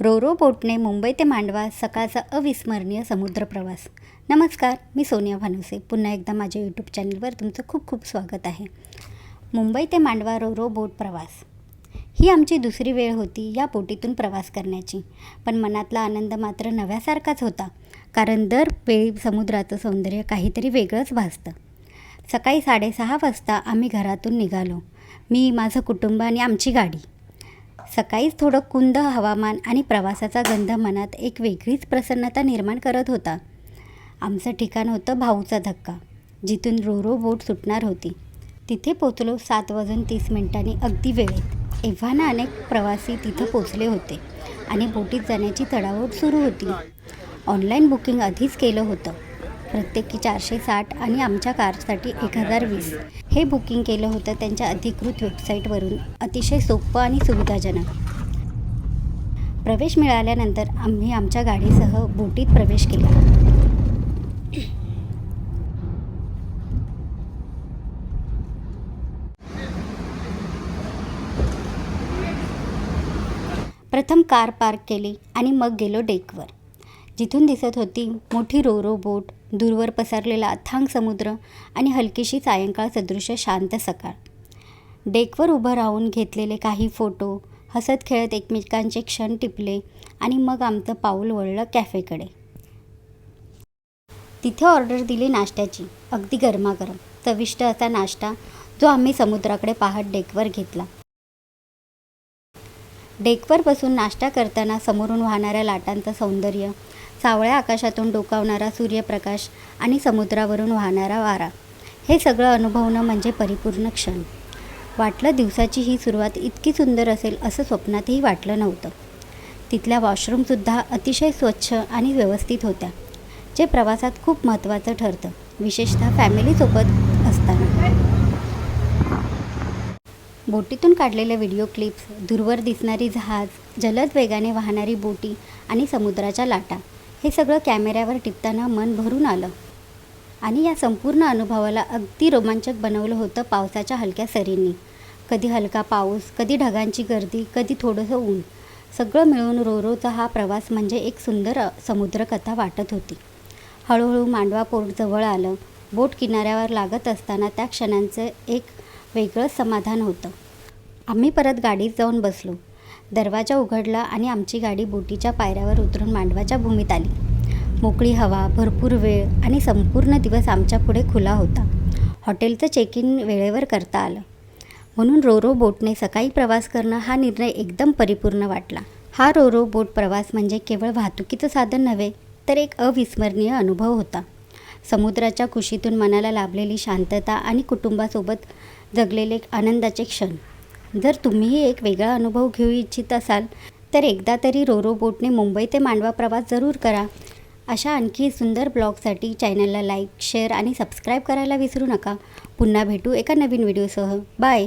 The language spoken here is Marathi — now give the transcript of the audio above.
रोरो बोटने मुंबई ते मांडवा सकाळचा अविस्मरणीय समुद्र प्रवास. नमस्कार मी सोनिया भानुसे. पुन्हा एकदा माझ्या यूट्यूब चॅनलवर तुमचं खूप खूप स्वागत आहे. मुंबई ते मांडवा रोरो बोट प्रवास. ही आमची दुसरी वेळ होती या बोटीतून प्रवास करण्याची. पण मनातला आनंद मात्र नव्यासारखाच होता. कारण दर वेळी समुद्राचं सौंदर्य काहीतरी वेगळंच भासतं. सकाळी साडेसहा वाजता आम्ही घरातून निघालो. मी माझं कुटुंब आणि आमची गाडी. सकाळीच थोडं कुंद हवामान आणि प्रवासाचा गंध मनात एक वेगळीच प्रसन्नता निर्माण करत होता. आमचं ठिकाण होतं भाऊचा धक्का. जिथून रोरो बोट सुटणार होती. तिथे पोचलो सात वाजून तीस मिनिटांनी अगदी वेळेत. एव्हाना अनेक प्रवासी तिथं पोचले होते आणि बोटीत जाण्याची चढाओढ सुरू होती. ऑनलाईन बुकिंग आधीच केलं होतं. प्रत्येकी चारशे साठ आणि आमच्या कारसाठी एक हजार वीस. हे बुकिंग केलं होतं त्यांच्या अधिकृत वेबसाईटवरून. अतिशय सोपं आणि सुविधाजनक. प्रवेश मिळाल्यानंतर आम्ही आमच्या गाडीसह बोटीत प्रवेश केला. प्रथम कार पार्क केली आणि मग गेलो डेकवर. जिथून दिसत होती मोठी रोरो बोट दूरवर पसरलेला अथांग समुद्र आणि हलकीशी सायंकाळ सदृश्य शांत सकाळ. डेकवर उभं राहून घेतलेले काही फोटो हसत खेळत एकमेकांचे क्षण टिपले आणि मग आमचं पाऊल वळलं कॅफेकडे. तिथे ऑर्डर दिली नाश्त्याची अगदी गरमागरम चविष्ट असा नाश्ता जो आम्ही समुद्राकडे पाहत डेकवर घेतला. डेकवर बसून नाश्ता करताना समोरून वाहणाऱ्या लाटांचं सौंदर्य सावळ्या आकाशातून डोकावणारा सूर्यप्रकाश आणि समुद्रावरून वाहणारा वारा. हे सगळं अनुभवणं म्हणजे परिपूर्ण क्षण. वाटलं दिवसाची ही सुरुवात इतकी सुंदर असेल असं स्वप्नातही वाटलं नव्हतं. तिथल्या वॉशरूमसुद्धा अतिशय स्वच्छ आणि व्यवस्थित होत्या जे प्रवासात खूप महत्त्वाचं ठरतं विशेषतः फॅमिलीसोबत असताना. बोटीतून काढलेले व्हिडिओ क्लिप्स दूरवर दिसणारी जहाज जलद वेगाने वाहणारी बोटी आणि समुद्राच्या लाटा हे सगळं कॅमेऱ्यावर टिपताना मन भरून आलं. आणि या संपूर्ण अनुभवाला अगदी रोमांचक बनवलं होतं पावसाच्या हलक्या सरींनी. कधी हलका पाऊस कधी ढगांची गर्दी कधी थोडंसं ऊन. सगळं मिळून रोरोचा हा प्रवास म्हणजे एक सुंदर समुद्रकथा वाटत होती. हळूहळू मांडवा पोर्ट जवळ आलं. बोट किनाऱ्यावर लागत असताना त्या क्षणांचं एक वेगळंच समाधान होतं. आम्ही परत गाडीत जाऊन बसलो. दरवाजा उघडला आणि आमची गाडी बोटीच्या पायऱ्यावर उतरून मांडवाच्या भूमीत आली. मोकळी हवा भरपूर वेळ आणि संपूर्ण दिवस आमच्या पुढे खुला होता. हॉटेलचं चेक इन वेळेवर करता आलं. म्हणून रोरो बोटने सकाळी प्रवास करणं हा निर्णय एकदम परिपूर्ण वाटला. हा रोरो बोट प्रवास म्हणजे केवळ वाहतुकीचं साधन नव्हे तर एक अविस्मरणीय अनुभव होता. समुद्राच्या कुशीतून मनाला लाभलेली शांतता आणि कुटुंबासोबत जगलेले आनंदाचे क्षण. जर तुम्हीही एक वेगळा अनुभव घेऊ इच्छित असाल तर एकदा तरी रोरो बोटने मुंबई ते मांडवा प्रवास जरूर करा. अशा आणखी सुंदर ब्लॉगसाठी चॅनलला लाईक शेअर आणि सबस्क्राईब करायला विसरू नका. पुन्हा भेटू एका नवीन व्हिडिओसह. बाय!